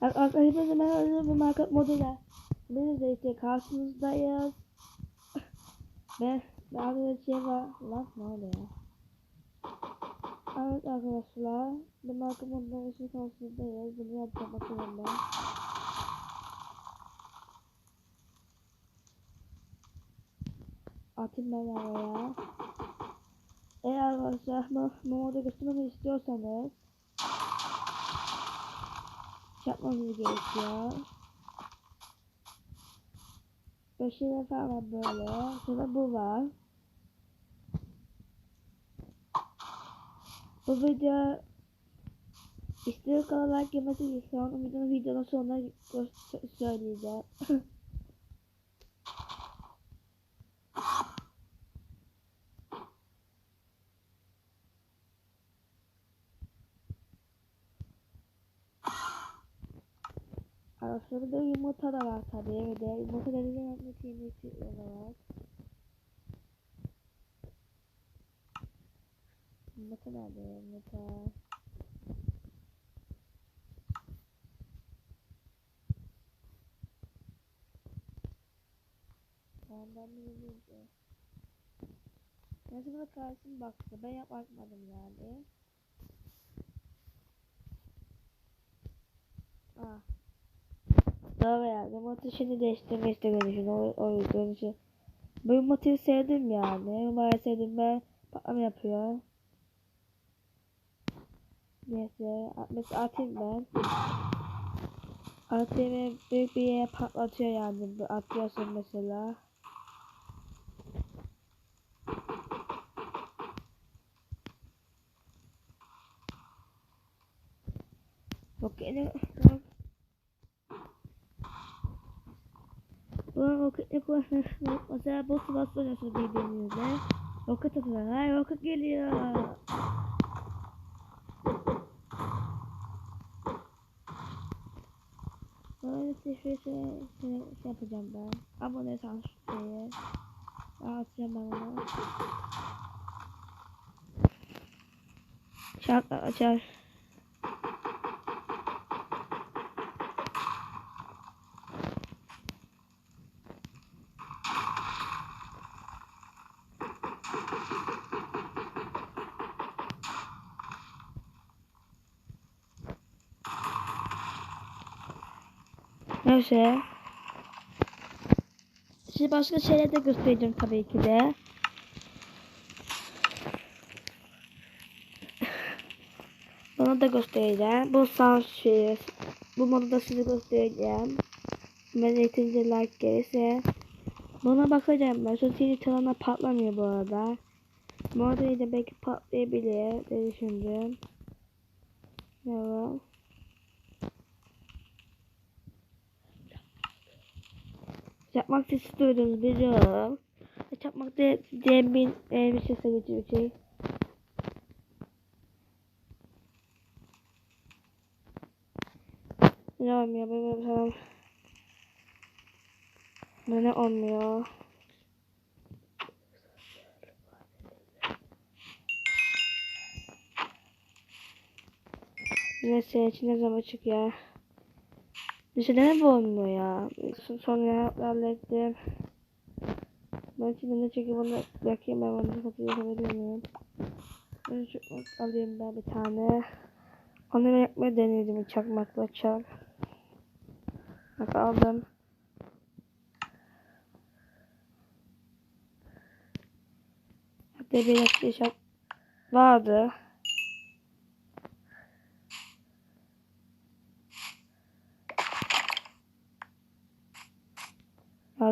Arkadaşlar hepinize merhaba bu market moduyla. Biz de işte karşınızdayız. Ve bazı bir şey var. Lan ne oluyor? Evet arkadaşlar. Bu market moduyla için karşınızdayız. Bunu yapacağım ben. Atayım ben araya. Eğer arkadaşlar modu göstermemi istiyorsanız yapmamız gerekiyor. Beşi defa var böyle. Sonra bu var. Bu video istiyor kadar like yemesi istiyorum. Videonun videonun sonuna gö- söyleyeceğim. Arasında yumurta da var tabii. Ve de yumurta dediğim yapmak yemesi olarak. Yumurta nerede? Yumurta. Benden mi yumurta? Neyse buna karşım baktı. Ben yapmadım yani. Doğru yani. Motivasyonu değiştirmek istedim için o, o yüzden için. Bu motivi sevdim yani. Umarım sevdim ben. Patlama yapıyor. Neyse. Mesela atayım ben. Atayım büyük bir yere patlatıyor yani. Atıyorsun mesela. Okey. Bu roketli kullanıyorsunuz. Mesela bu sıra soruyorsunuz birbirinize. Roket atıyorlar. Roket geliyor. Böyle şey, şey, şey, şey, şey yapacağım ben. Abone san şeye. Atacağım ben onu. Şartlar açar. Neyse. Size başka şeyler de göstereceğim tabii ki de. Bunu da göstereceğim. Bu şey. Bu modu da size göstereceğim. Ben yetince like gelirse. Buna bakacağım ben. Şu TV çalana patlamıyor bu arada. Arada da belki patlayabilir diye düşündüm. Evet. Çakmak sesi duydunuz biliyorum. Çakmak diye, diye bir, e, bir şey söyleyeceğim şey. Ne olmuyor böyle tamam. Böyle olmuyor. Neyse içine zaman açık ya. Dışarıda ne olmuyor ya? Sonra hallettim. Ben şimdi ne çekip onu bakayım ben onu fotoğraf yapabilir miyim? Ben şu alayım ben bir tane. Onu yapmayı denedim çakmakla çak. Bak aldım. Hatta bir dakika şak vardı.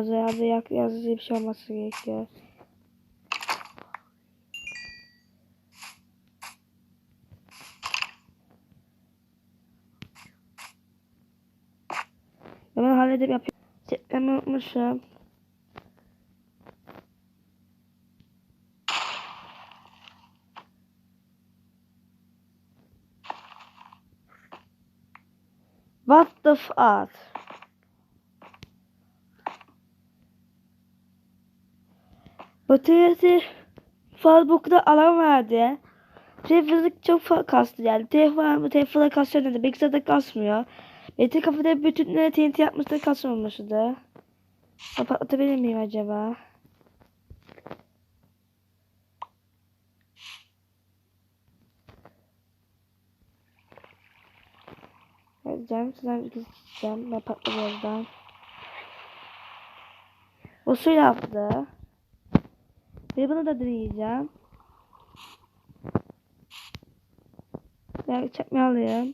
Yazı yazı yak yazıcı bir şey olması gerekiyor. Hemen halledip yapıyorum. Setlerimi unutmuşum. What the fuck? Bataryası Facebook'ta alan verdi. Telefonum çok kastı yani. Telefon, telefona kasıyor dedi. Bilgisayarda kasmıyor. Benim kafada bütün TNT yapmıştı kasmamıştı. Kapatabilir miyim acaba? Geleceğim. Sizden gideceğim. Ben patladı oradan. O su yaptı. Ve bunu da deneyeceğim. Ben çekme alayım.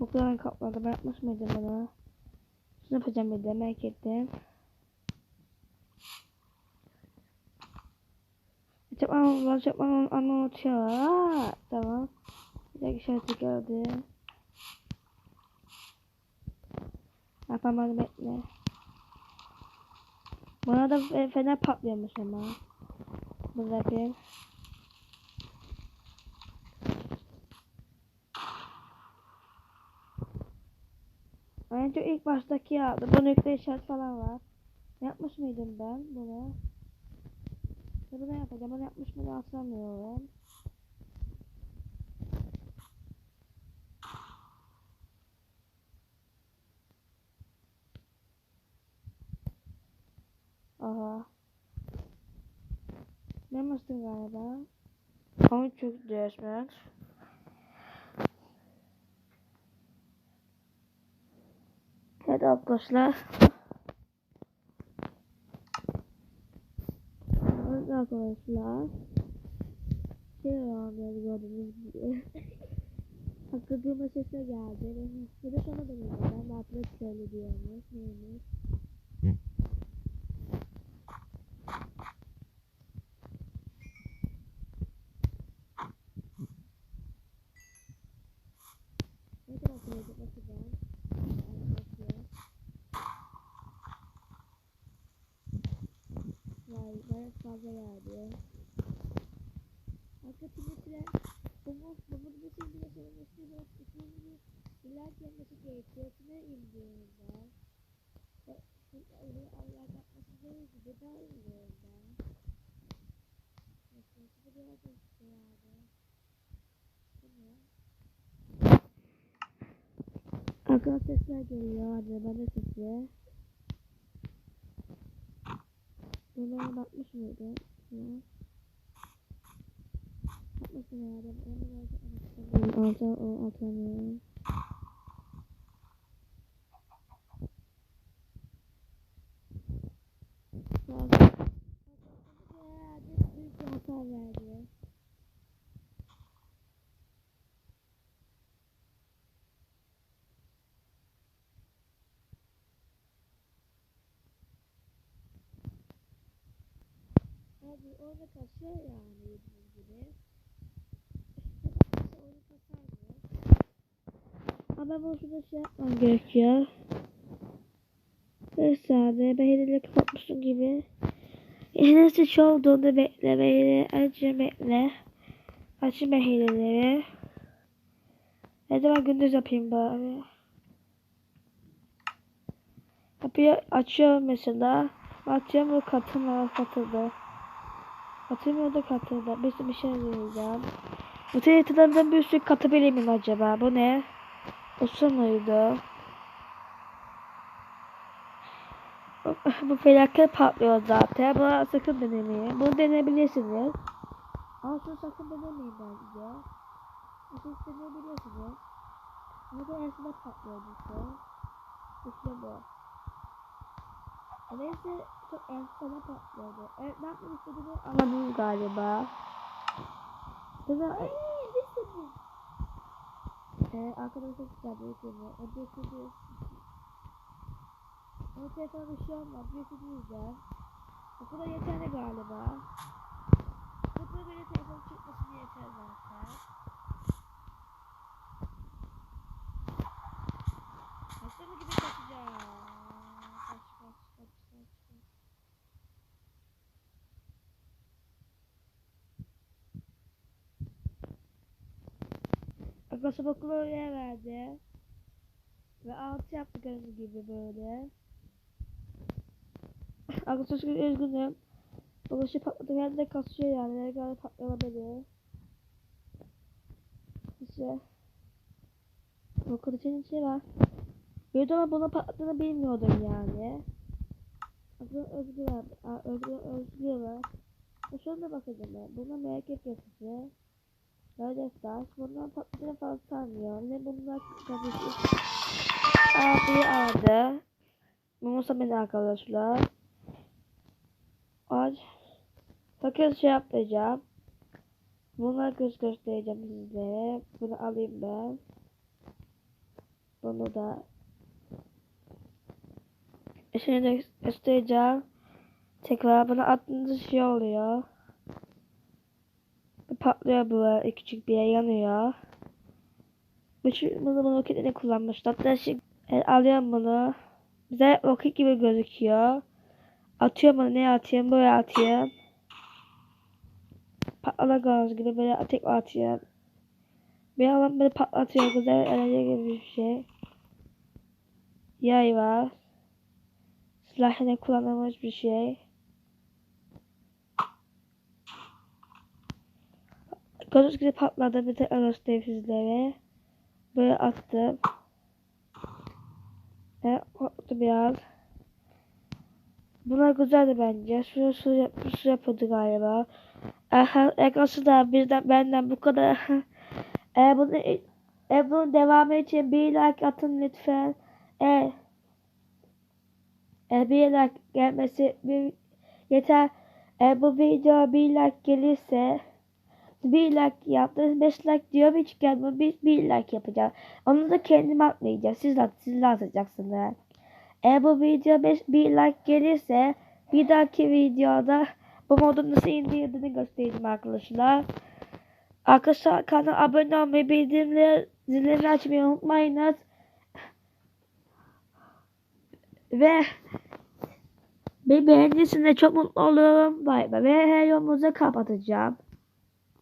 Bu kadar kapladı. Ben yapmış mıydım bunu? Şunu yapacağım bir de merak ettim. Ama unutuyor. Aa, tamam. Bir dakika şöyle geldi. Yapamadım bekle. Bana da fe- fena patlıyormuş ama. Bunu yapayım. Önce ilk baştaki yağdı. Bu nükle işaret falan var. Yapmış mıydım ben bunu? Bunu yapacağım. Bunu yapmış mıydım hatırlamıyorum. Yapmıştım galiba? Ama çok değişmek. Evet arkadaşlar. Evet arkadaşlar. Şey oldu gördüğünüz gibi. Hakikaten sesle geldi. De sonra deneyeceğim. Ben rahatlık şöyle diyormuş. Neymiş? Ne kadar sürecek bakacağım. Arkadaşlar. Vay bayağı fazla geldi. Hakikaten bunu bunu bir şey bile söylemesi ve ismini dilerken nasıl gerekiyor? Ne indiğinde? Ve bu öyle Allah yapması değil gibi daha indiğinde. Nasıl bu biraz da yani. Ne? Arkadan sesler geliyor. Hadi ben de sesle. Bunlara bakmış mıydı? Ya. Bakmışsın herhalde. Onu da alta o atamıyorum. Abi orada kasıyor yani gibi. İşte orada kasar mı? Ama bu şurada şey yapmam gerekiyor. Neyse abi ben hileleri kapatmışım gibi. Hilesi şu olduğunda bekle hile açı bekle. Açayım ben. Ne zaman gündüz yapayım bari. Kapıyı açıyorum mesela. Açıyorum bu katılma katıldı. Katılmıyor da katıldı. Bir bir şey diyeceğim. Bu telefonlardan bir sürü katabilir miyim acaba? Bu ne? Usta mıydı? Bu felaket patlıyor zaten. Buna sakın denemeyin. Bunu deneyebilirsiniz. Ama şunu sakın denemeyin bence. Siz deneyebilirsiniz. Bu da ensine patlıyor bu şey. İşte bu. Neyse çok ensene patlıyordu. Evet ne yapmak istediğini anladınız galiba. Değil mi? Ee, arkadaşlar güzel bir şey. O bir şey olmaz. Bir güzel. Bu kadar yeterli galiba. Da böyle telefon çıkmasını yeter zaten. Okulu oraya verdi. Ve altı yaptı gördüğünüz gibi böyle. Arkadaşlar üzgünüm. Bulaşığı patladı. Hem de kasıyor yani. Ne kadar patlayabilir. İşte. O kılıcın içi var. De ama buna patladığını bilmiyordum yani. Aslında özgür var. Özgür, özgür var. Şuna da bakacağım ben. Buna merak yapıyor size. Ders. Bundan patladığını fazla sanmıyorum. Ne bunlar ki. Abi aldı. Mumusa beni arkadaşlar. Aç. Sakız şey yapacağım. Bunları göz göstereceğim sizlere. Bunu alayım ben. Bunu da. Şimdi göstereceğim. Tekrar bana attığınız şey oluyor. Patlıyor bu küçük bir yer yanıyor. Bütün bunu roketini kullanmışlar. Hatta şimdi e, alıyorum bunu. Bize roket gibi gözüküyor. Atıyorum bunu ne atıyorum böyle atıyorum. Patlama gaz gibi böyle tekrar atıyorum. Bir alan böyle patlatıyor güzel enerji gibi bir şey. Yay var. Silah yine kullanılmış bir şey. Gördüğünüz gibi patladı bir tekrar göstereyim sizlere. Böyle attım. Evet, korktu biraz. Bunlar güzeldi bence. Su, su, yap, su yapıyordu galiba. Aha, Ekası da birden benden bu kadar. e, bunu, e, bunun devamı için bir like atın lütfen. E, e, bir like gelmesi bir, yeter. E, bu video bir like gelirse bir like yaptınız 5 like diyor hiç gelmiyor bir, bir like yapacağım. Onu da kendim atmayacağım. Siz, siz atacaksınız. Eğer bu video 5 bir like gelirse bir dahaki videoda bu modun nasıl indirdiğini göstereceğim arkadaşlar. Arkadaşlar kanala abone olmayı, bildirimleri zilleri açmayı unutmayınız. Ve beni beğendiyseniz çok mutlu olurum. Bay bay. Ve her yolumuzu kapatacağım.